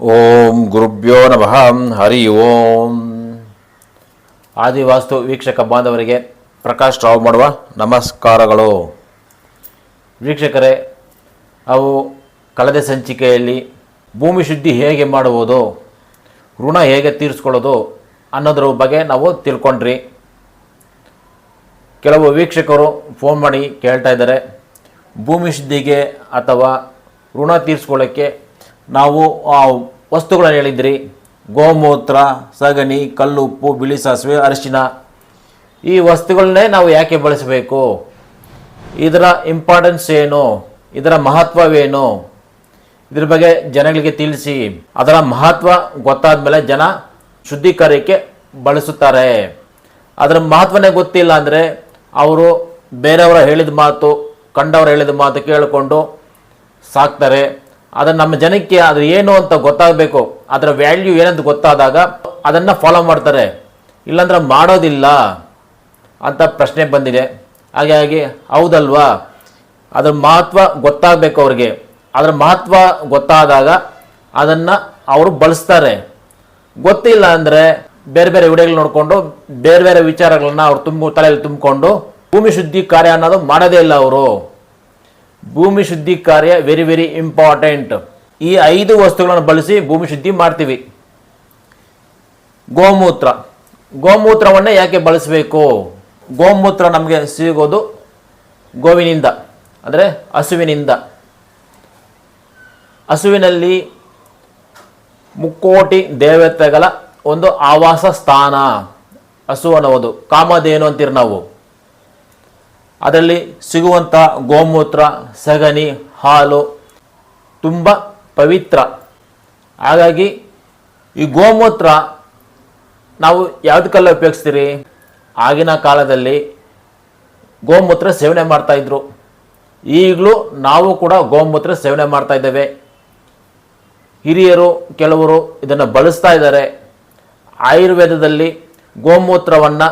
ಓಂ ಗುರುಭ್ಯೋ ನಮಃ, ಹರಿ ಓಂ. ಆದಿವಾಸ್ತು ವೀಕ್ಷಕ ಬಾಂಧವರಿಗೆ ಪ್ರಕಾಶ್ ರಾವ್ ಮಾಡುವ ನಮಸ್ಕಾರಗಳು. ವೀಕ್ಷಕರೇ, ಅವು ಕಳೆದ ಸಂಚಿಕೆಯಲ್ಲಿ ಭೂಮಿ ಶುದ್ಧಿ ಹೇಗೆ ಮಾಡುವುದು, ಋಣ ಹೇಗೆ ತೀರಿಸ್ಕೊಳ್ಳೋದು ಅನ್ನೋದ್ರ ಬಗ್ಗೆ ನಾವು ತಿಳ್ಕೊಂಡ್ರಿ. ಕೆಲವು ವೀಕ್ಷಕರು ಫೋನ್ ಮಾಡಿ ಕೇಳ್ತಾ ಇದ್ದಾರೆ, ಭೂಮಿ ಶುದ್ಧಿಗೆ ಅಥವಾ ಋಣ ತೀರಿಸ್ಕೊಳ್ಳೋಕ್ಕೆ ನಾವು ವಸ್ತುಗಳನ್ನು ಹೇಳಿದ್ರಿ. ಗೋಮೂತ್ರ, ಸಗಣಿ, ಕಲ್ಲುಪ್ಪು, ಬಿಳಿ ಸಾಸಿವೆ ಅರಿಶಿನ ಈ ವಸ್ತುಗಳನ್ನೇ ನಾವು ಯಾಕೆ ಬಳಸಬೇಕು? ಇದರ ಇಂಪಾರ್ಟೆನ್ಸ್ ಏನು? ಇದರ ಮಹತ್ವವೇನು? ಇದ್ರ ಬಗ್ಗೆ ಜನಗಳಿಗೆ ತಿಳಿಸಿ. ಅದರ ಮಹತ್ವ ಗೊತ್ತಾದ ಮೇಲೆ ಜನ ಶುದ್ಧಿ ಕಾರ್ಯಕ್ಕೆ ಬಳಸುತ್ತಾರೆ. ಅದರ ಮಹತ್ವನೇ ಗೊತ್ತಿಲ್ಲ ಅಂದರೆ ಅವರು ಬೇರೆಯವರ ಹೇಳಿದ ಮಾತು, ಕಂಡವರು ಹೇಳಿದ ಮಾತು ಕೇಳಿಕೊಂಡು ಸಾಕ್ತಾರೆ. ಅದನ್ನು ನಮ್ಮ ಜನಕ್ಕೆ ಅದು ಏನು ಅಂತ ಗೊತ್ತಾಗಬೇಕು, ಅದರ ವ್ಯಾಲ್ಯೂ ಏನಂತ ಗೊತ್ತಾದಾಗ ಅದನ್ನು ಫಾಲೋ ಮಾಡ್ತಾರೆ. ಇಲ್ಲಾಂದ್ರೆ ಮಾಡೋದಿಲ್ಲ ಅಂತ ಪ್ರಶ್ನೆ ಬಂದಿದೆ. ಹಾಗಾಗಿ ಹೌದಲ್ವಾ? ಅದರ ಮಹತ್ವ ಗೊತ್ತಾಗಬೇಕು ಅವ್ರಿಗೆ. ಅದರ ಮಹತ್ವ ಗೊತ್ತಾದಾಗ ಅದನ್ನು ಅವರು ಬಳಸ್ತಾರೆ. ಗೊತ್ತಿಲ್ಲ ಅಂದರೆ ಬೇರೆ ಬೇರೆ ವಿಡಿಯೋಗಳು ನೋಡಿಕೊಂಡು, ಬೇರೆ ಬೇರೆ ವಿಚಾರಗಳನ್ನ ಅವ್ರು ತುಂಬ ತಲೆಯಲ್ಲಿ ತುಂಬಿಕೊಂಡು ಭೂಮಿ ಶುದ್ಧಿ ಕಾರ್ಯ ಅನ್ನೋದು ಮಾಡೋದೇ ಇಲ್ಲ ಅವರು. ಭೂಮಿ ಶುದ್ಧಿ ಕಾರ್ಯ ವೆರಿ ವೆರಿ ಇಂಪಾರ್ಟೆಂಟ್ ಈ ಐದು ವಸ್ತುಗಳನ್ನು ಬಳಸಿ ಭೂಮಿ ಶುದ್ಧಿ ಮಾಡ್ತೀವಿ. ಗೋಮೂತ್ರ. ಗೋಮೂತ್ರವನ್ನೇ ಯಾಕೆ ಬಳಸಬೇಕು? ಗೋಮೂತ್ರ ನಮಗೆ ಸಿಗೋದು ಗೋವಿನಿಂದ, ಅಂದರೆ ಹಸುವಿನಿಂದ. ಹಸುವಿನಲ್ಲಿ ಮುಕ್ಕೋಟಿ ದೇವತೆಗಳ ಒಂದು ಆವಾಸ ಸ್ಥಾನ. ಹಸು ಅನ್ನೋದು ಕಾಮಧೇನು ಅಂತೀರಿ ನಾವು. ಅದರಲ್ಲಿ ಸಿಗುವಂಥ ಗೋಮೂತ್ರ, ಸಗಣಿ, ಹಾಲು ತುಂಬ ಪವಿತ್ರ. ಹಾಗಾಗಿ ಈ ಗೋಮೂತ್ರ ನಾವು ಯಾವುದಕ್ಕೆಲ್ಲ ಉಪಯೋಗಿಸ್ತೀರಿ? ಆಗಿನ ಕಾಲದಲ್ಲಿ ಗೋಮೂತ್ರ ಸೇವನೆ ಮಾಡ್ತಾಯಿದ್ರು ಈಗಲೂ ನಾವು ಕೂಡ ಗೋಮೂತ್ರ ಸೇವನೆ ಮಾಡ್ತಾ ಇದ್ದೇವೆ. ಹಿರಿಯರು, ಕೆಲವರು ಇದನ್ನು ಬಳಸ್ತಾ ಇದ್ದಾರೆ. ಆಯುರ್ವೇದದಲ್ಲಿ ಗೋಮೂತ್ರವನ್ನು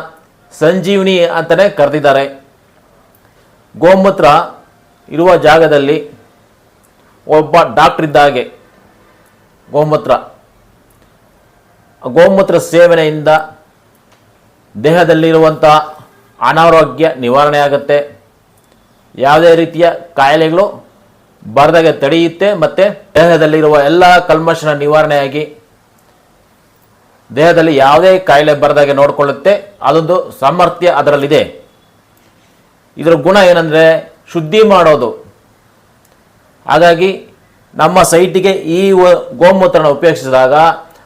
ಸಂಜೀವಿನಿ ಅಂತಲೇ ಕರೆದಿದ್ದಾರೆ. ಗೋಮೂತ್ರ ಇರುವ ಜಾಗದಲ್ಲಿ ಒಬ್ಬ ಡಾಕ್ಟರ್ ಇದ್ದ ಹಾಗೆ ಗೋಮೂತ್ರ. ಗೋಮೂತ್ರ ಸೇವನೆಯಿಂದ ದೇಹದಲ್ಲಿರುವಂಥ ಅನಾರೋಗ್ಯ ನಿವಾರಣೆ ಆಗುತ್ತೆ. ಯಾವುದೇ ರೀತಿಯ ಕಾಯಿಲೆಗಳು ಬರದಾಗೆ ತಡೆಯುತ್ತೆ ಮತ್ತು ದೇಹದಲ್ಲಿರುವ ಎಲ್ಲ ಕಲ್ಮಶನ ನಿವಾರಣೆಯಾಗಿ ದೇಹದಲ್ಲಿ ಯಾವುದೇ ಕಾಯಿಲೆ ಬರದಾಗೆ ನೋಡಿಕೊಳ್ಳುತ್ತೆ. ಅದೊಂದು ಸಾಮರ್ಥ್ಯ ಅದರಲ್ಲಿದೆ. ಇದರ ಗುಣ ಏನಂದರೆ ಶುದ್ಧಿ ಮಾಡೋದು. ಹಾಗಾಗಿ ನಮ್ಮ ಸೈಟಿಗೆ ಈ ಗೋಮೂತ್ರನ ಉಪಯೋಗಿಸಿದಾಗ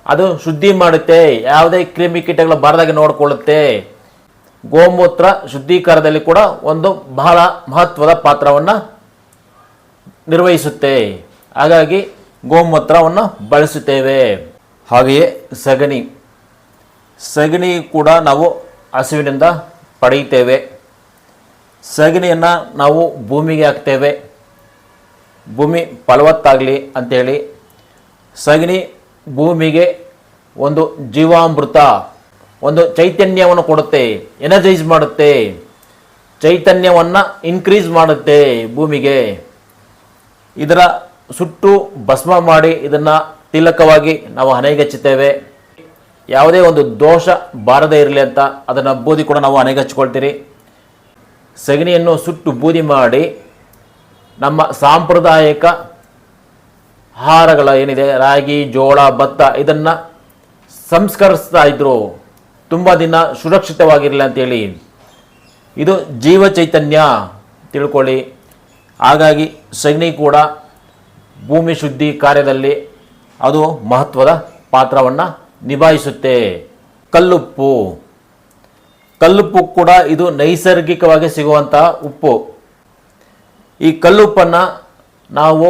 ಅದು ಶುದ್ಧಿ ಮಾಡುತ್ತೆ, ಯಾವುದೇ ಕ್ರಿಮಿ ಕೀಟಗಳು ಬರದಾಗೆ ನೋಡಿಕೊಳ್ಳುತ್ತೆ. ಗೋಮೂತ್ರ ಶುದ್ಧೀಕರಣದಲ್ಲಿ ಕೂಡ ಒಂದು ಬಹಳ ಮಹತ್ವದ ಪಾತ್ರವನ್ನು ನಿರ್ವಹಿಸುತ್ತೆ. ಹಾಗಾಗಿ ಗೋಮೂತ್ರವನ್ನು ಬಳಸುತ್ತೇವೆ. ಹಾಗೆಯೇ ಸಗಣಿ. ಸಗಣಿ ಕೂಡ ನಾವು ಹಸುವಿನಿಂದ ಪಡೆಯುತ್ತೇವೆ. ಸಗಣಿಯನ್ನು ನಾವು ಭೂಮಿಗೆ ಹಾಕ್ತೇವೆ. ಭೂಮಿ ಫಲವತ್ತಾಗಲಿ ಅಂಥೇಳಿ ಸಗಣಿ ಭೂಮಿಗೆ ಒಂದು ಜೀವಾಮೃತ, ಒಂದು ಚೈತನ್ಯವನ್ನು ಕೊಡುತ್ತೆ ಎನರ್ಜೈಸ್ ಮಾಡುತ್ತೆ. ಚೈತನ್ಯವನ್ನು ಇನ್ಕ್ರೀಸ್ ಮಾಡುತ್ತೆ ಭೂಮಿಗೆ. ಇದರ ಸುಟ್ಟು ಭಸ್ಮ ಮಾಡಿ ಇದನ್ನು ತಿಲಕವಾಗಿ ನಾವು ಹಣೆಗಚ್ಚುತ್ತೇವೆ. ಯಾವುದೇ ಒಂದು ದೋಷ ಬಾರದೇ ಇರಲಿ ಅಂತ ಅದನ್ನು ಬೂದಿ ಕೂಡ ನಾವು ಹಣೆಗೆ ಹಚ್ಕೊಳ್ತೀರಿ ಸಗಣಿಯನ್ನು ಸುಟ್ಟು ಬೂದಿ ಮಾಡಿ ನಮ್ಮ ಸಾಂಪ್ರದಾಯಿಕ ಆಹಾರಗಳ ಏನಿದೆ, ರಾಗಿ, ಜೋಳ, ಭತ್ತ, ಇದನ್ನು ಸಂಸ್ಕರಿಸ್ತಾ ಇದ್ರು, ತುಂಬ ದಿನ ಸುರಕ್ಷಿತವಾಗಿರಲಿಲ್ಲ ಅಂತೇಳಿ ಇದು ಜೀವ ಚೈತನ್ಯ ತಿಳ್ಕೊಳ್ಳಿ. ಹಾಗಾಗಿ ಸಗಣಿ ಕೂಡ ಭೂಮಿ ಶುದ್ಧಿ ಕಾರ್ಯದಲ್ಲಿ ಅದು ಮಹತ್ವದ ಪಾತ್ರವನ್ನು ನಿಭಾಯಿಸುತ್ತೆ. ಕಲ್ಲುಪ್ಪು. ಕಲ್ಲುಪ್ಪು ಕೂಡ ಇದು ನೈಸರ್ಗಿಕವಾಗಿ ಸಿಗುವಂತಹ ಉಪ್ಪು. ಈ ಕಲ್ಲುಪ್ಪನ್ನು ನಾವು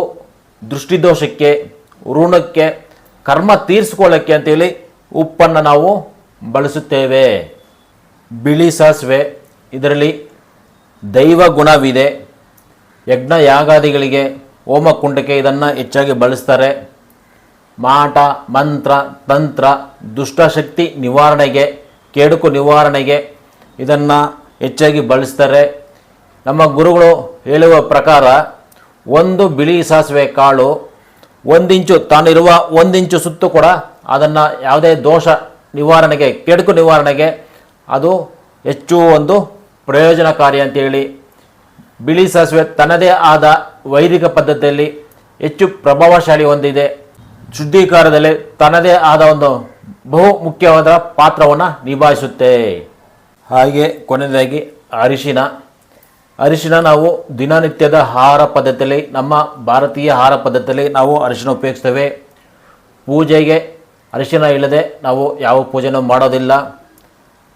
ದೃಷ್ಟಿದೋಷಕ್ಕೆ ಋಣಕ್ಕೆ ಕರ್ಮ ತೀರಿಸ್ಕೊಳ್ಳೋಕ್ಕೆ ಅಂತೇಳಿ ಉಪ್ಪನ್ನು ನಾವು ಬಳಸುತ್ತೇವೆ. ಬಿಳಿ ಸಾಸಿವೆ, ಇದರಲ್ಲಿ ದೈವ ಗುಣವಿದೆ. ಯಜ್ಞ ಯಾಗಾದಿಗಳಿಗೆ ಹೋಮಕುಂಡಕ್ಕೆ ಇದನ್ನು ಹೆಚ್ಚಾಗಿ ಬಳಸ್ತಾರೆ. ಮಾಟ, ಮಂತ್ರ, ತಂತ್ರ ದುಷ್ಟಶಕ್ತಿ ನಿವಾರಣೆಗೆ, ಕೆಡುಕು ನಿವಾರಣೆಗೆ ಇದನ್ನು ಹೆಚ್ಚಾಗಿ ಬಳಸ್ತಾರೆ. ನಮ್ಮ ಗುರುಗಳು ಹೇಳುವ ಪ್ರಕಾರ ಒಂದು ಬಿಳಿ ಸಾಸಿವೆ ಕಾಳು ಒಂದಿಂಚು ತಾನಿರುವ ಒಂದಿಂಚು ಸುತ್ತು ಕೂಡ ಅದನ್ನು ಯಾವುದೇ ದೋಷ ನಿವಾರಣೆಗೆ, ಕೆಡುಕು ನಿವಾರಣೆಗೆ ಅದು ಹೆಚ್ಚು ಒಂದು ಪ್ರಯೋಜನಕಾರಿ ಅಂತೇಳಿ. ಬಿಳಿ ಸಾಸಿವೆ ತನ್ನದೇ ಆದ ವೈದಿಕ ಪದ್ಧತಿಯಲ್ಲಿ ಹೆಚ್ಚು ಪ್ರಭಾವಶಾಲಿ ಹೊಂದಿದೆ. ಶುದ್ಧೀಕಾರದಲ್ಲಿ ತನ್ನದೇ ಆದ ಒಂದು ಬಹು ಮುಖ್ಯವಾದ ಪಾತ್ರವನ್ನು ನಿಭಾಯಿಸುತ್ತೆ. ಹಾಗೆ ಕೊನೆಯದಾಗಿ ಅರಿಶಿನ. ಅರಿಶಿನ ನಾವು ದಿನನಿತ್ಯದ ಆಹಾರ ಪದ್ಧತಿಯಲ್ಲಿ, ನಮ್ಮ ಭಾರತೀಯ ಆಹಾರ ಪದ್ಧತಿಯಲ್ಲಿ ನಾವು ಅರಿಶಿನ ಉಪಯೋಗಿಸ್ತೇವೆ. ಪೂಜೆಗೆ ಅರಿಶಿನ ಇಲ್ಲದೆ ನಾವು ಯಾವ ಪೂಜೆನೂ ಮಾಡೋದಿಲ್ಲ.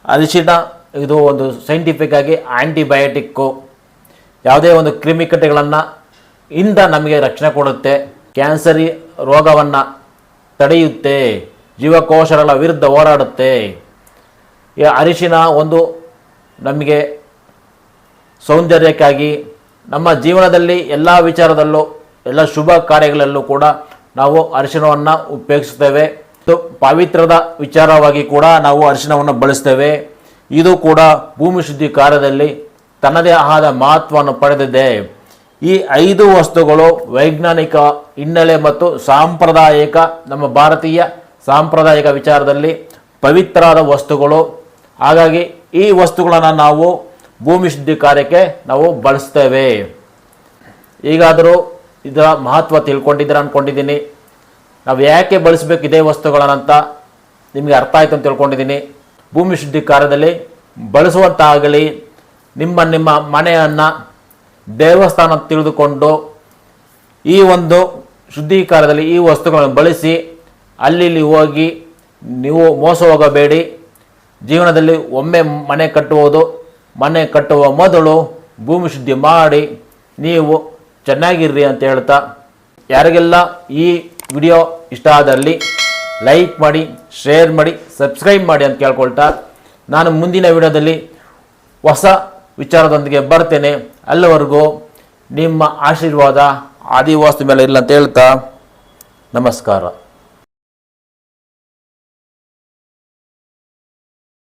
ಅರಿಶಿನ ಇದು ಒಂದು ಸೈಂಟಿಫಿಕ್ ಆಗಿ ಆ್ಯಂಟಿಬಯೋಟಿಕ್ಕು ಯಾವುದೇ ಒಂದು ಕ್ರಿಮಿಕೀಟಗಳನ್ನು ಇಂದ ನಮಗೆ ರಕ್ಷಣೆ ಕೊಡುತ್ತೆ. ಕ್ಯಾನ್ಸರಿ ರೋಗವನ್ನು ತಡೆಯುತ್ತೆ. ಜೀವಕೋಶಗಳ ವಿರುದ್ಧ ಹೋರಾಡುತ್ತೆ. ಅರಿಶಿನ ಒಂದು ನಮಗೆ ಸೌಂದರ್ಯಕ್ಕಾಗಿ ನಮ್ಮ ಜೀವನದಲ್ಲಿ ಎಲ್ಲ ವಿಚಾರದಲ್ಲೂ, ಎಲ್ಲ ಶುಭ ಕಾರ್ಯಗಳಲ್ಲೂ ಕೂಡ ನಾವು ಅರಿಶಿಣವನ್ನು ಉಪಯೋಗಿಸ್ತೇವೆ ಮತ್ತು ಪವಿತ್ರದ ವಿಚಾರವಾಗಿ ಕೂಡ ನಾವು ಅರಿಶಿಣವನ್ನು ಬಳಸ್ತೇವೆ. ಇದು ಕೂಡ ಭೂಮಿ ಶುದ್ಧಿ ಕಾರ್ಯದಲ್ಲಿ ತನ್ನದೇ ಆದ ಮಹತ್ವವನ್ನು ಪಡೆದಿದೆ. ಈ ಐದು ವಸ್ತುಗಳು ವೈಜ್ಞಾನಿಕ ಹಿನ್ನೆಲೆ ಮತ್ತು ಸಾಂಪ್ರದಾಯಿಕ ನಮ್ಮ ಭಾರತೀಯ ಸಾಂಪ್ರದಾಯಿಕ ವಿಚಾರದಲ್ಲಿ ಪವಿತ್ರವಾದ ವಸ್ತುಗಳು ಹಾಗಾಗಿ ಈ ವಸ್ತುಗಳನ್ನು ನಾವು ಭೂಮಿ ಶುದ್ಧಿ ಕಾರ್ಯಕ್ಕೆ ನಾವು ಬಳಸ್ತೇವೆ. ಈಗಾದರೂ ಇದರ ಮಹತ್ವ ತಿಳ್ಕೊಂಡಿದ್ದೀರ ಅಂದ್ಕೊಂಡಿದ್ದೀನಿ ನಾವು ಯಾಕೆ ಬಳಸಬೇಕು ಇದೇ ವಸ್ತುಗಳನ್ನಂತ ನಿಮಗೆ ಅರ್ಥ ಆಯಿತು ಅಂತ ತಿಳ್ಕೊಂಡಿದ್ದೀನಿ. ಭೂಮಿ ಶುದ್ಧಿ ಕಾರ್ಯದಲ್ಲಿ ಬಳಸುವಂತಾಗಲಿ, ನಿಮ್ಮ ನಿಮ್ಮ ಮನೆಯನ್ನು ದೇವಸ್ಥಾನ ತಿಳಿದುಕೊಂಡು ಈ ಒಂದು ಶುದ್ಧೀಕಾರದಲ್ಲಿ ಈ ವಸ್ತುಗಳನ್ನು ಬಳಸಿ, ಅಲ್ಲಿ ಹೋಗಿ ನೀವು ಮೋಸ ಹೋಗಬೇಡಿ. ಜೀವನದಲ್ಲಿ ಒಮ್ಮೆ ಮನೆ ಕಟ್ಟುವುದು, ಮನೆ ಕಟ್ಟುವ ಮೊದಲು ಭೂಮಿ ಶುದ್ಧಿ ಮಾಡಿ, ನೀವು ಚೆನ್ನಾಗಿರ್ರಿ ಅಂತ ಹೇಳ್ತಾ. ಯಾರಿಗೆಲ್ಲ ಈ ವಿಡಿಯೋ ಇಷ್ಟ ಆದಲ್ಲಿ ಲೈಕ್ ಮಾಡಿ, ಶೇರ್ ಮಾಡಿ, ಸಬ್ಸ್ಕ್ರೈಬ್ ಮಾಡಿ ಅಂತ ಕೇಳ್ಕೊಳ್ತಾ. ನಾನು ಮುಂದಿನ ವಿಡಿಯೋದಲ್ಲಿ ಹೊಸ ವಿಚಾರದೊಂದಿಗೆ ಬರ್ತೇನೆ. ಅಲ್ಲಿವರೆಗೂ ನಿಮ್ಮ ಆಶೀರ್ವಾದ, ಆದಿವಾಸಿ ಮೇಲೆ ಇಲ್ಲ ಅಂತ ಹೇಳ್ತಾ. ನಮಸ್ಕಾರ.